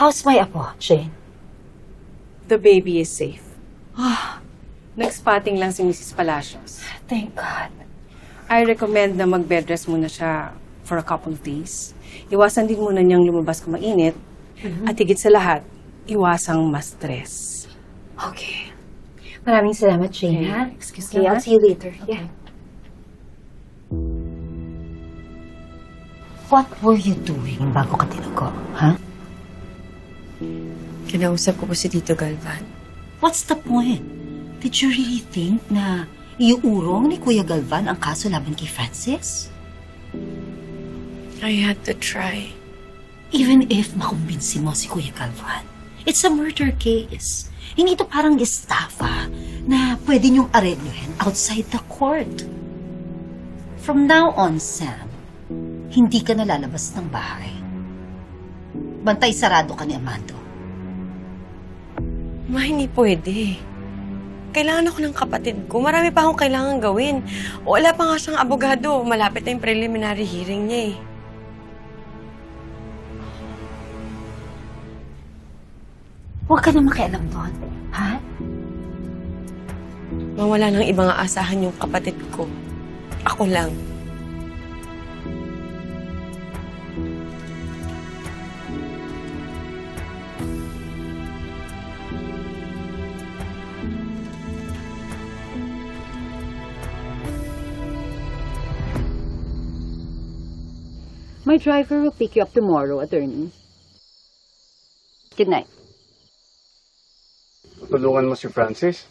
How's my apo, Shane? The baby is safe. Nag-spotting lang si Mrs. Palacios. Thank God. I recommend na mag-bed rest muna siya for a couple of days. Iwasan din muna niyang lumabas kung mainit. At higit sa lahat, iwasang ma-stress. Okay. Maraming salamat, Shane, Okay. ha? Excuse okay, lang, I'll ha? see you later. Yeah. What were you doing bago ka tinugo, ha? Kinausap ko po si Tito Galvan. What's the point? Did you really think na iuurong ni Kuya Galvan ang kaso laban kay Francis? I had to try. Even if makumbinsi mo si Kuya Galvan, it's a murder case. Hindi ito parang estafa na pwede niyong aregluhin outside the court. From now on, Sam, hindi ka nalalabas ng bahay. Bantay sarado ka ni Amando. Ma, hindi pwede. Kailangan ako ng kapatid ko. Marami pa akong kailangan gawin. O wala pa nga siyang abogado. Malapit na yung preliminary hearing niya eh. Huwag ka na makialam doon, ha? Mawala ng ibang aasahan yung kapatid ko. Ako lang. My driver will pick you up tomorrow, attorney. Good night. Tulungan mo si Francis?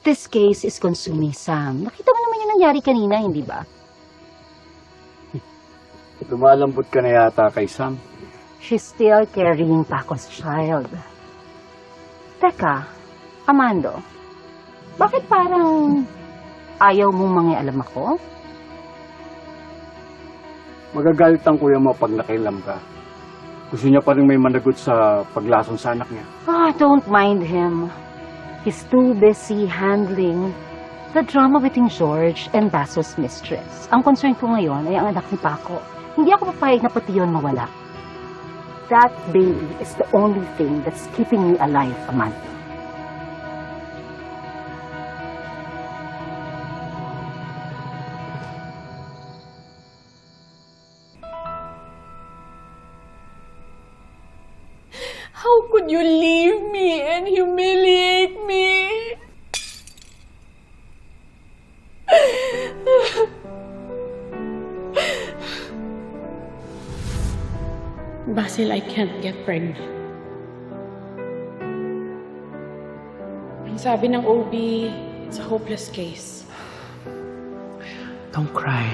This case is consuming Sam. Nakita mo naman yung nangyari kanina, hindi ba? Lumalambot ka na yata kay Sam. She's still carrying Paco's child. Teka, Amando, bakit parang ayaw mong mangialam ako? Magagalit ang kuya mo pag nakilam ka. Gusto niya pa rin may managot sa paglason sa anak niya. Ah, don't mind him. He's too busy handling the drama between George and Baso's mistress. Ang concern ko ngayon ay ang anak ni Paco. Hindi ako papayag na pati yun mawala. That baby is the only thing that's keeping me alive, Amanda. How could you leave me and humiliate me? Basil, I can't get pregnant. Ang sabi ng OB, it's a hopeless case. Don't cry.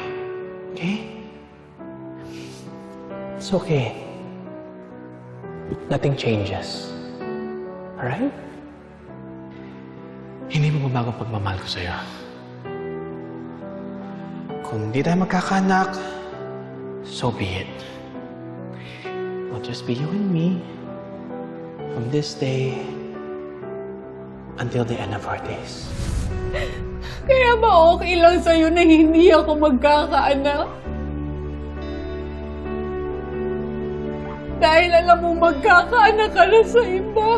Okay? It's okay. Nothing changes. Alright? Hindi mo ang pagmamahal ko sa'yo. Kung di tayo magkakaanak, so be it. It'll just be you and me from this day until the end of our days. Kaya ba okay lang sa'yo na hindi ako magkakaanak? Dahil alam mo magkakaanak ka na sa iba.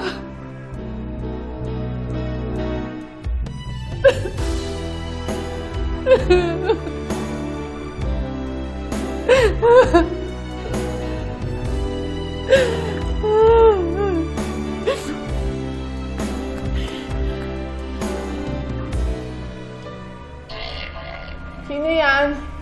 Sino yan?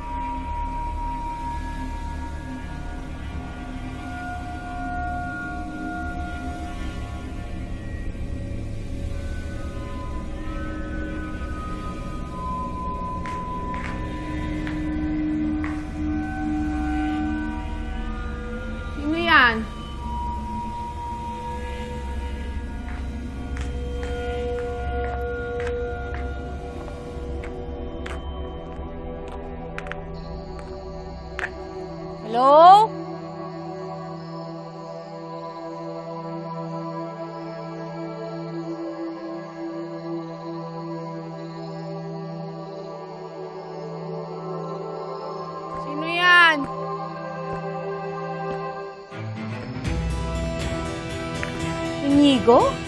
Hello? Sino yan? Inigo? Inigo?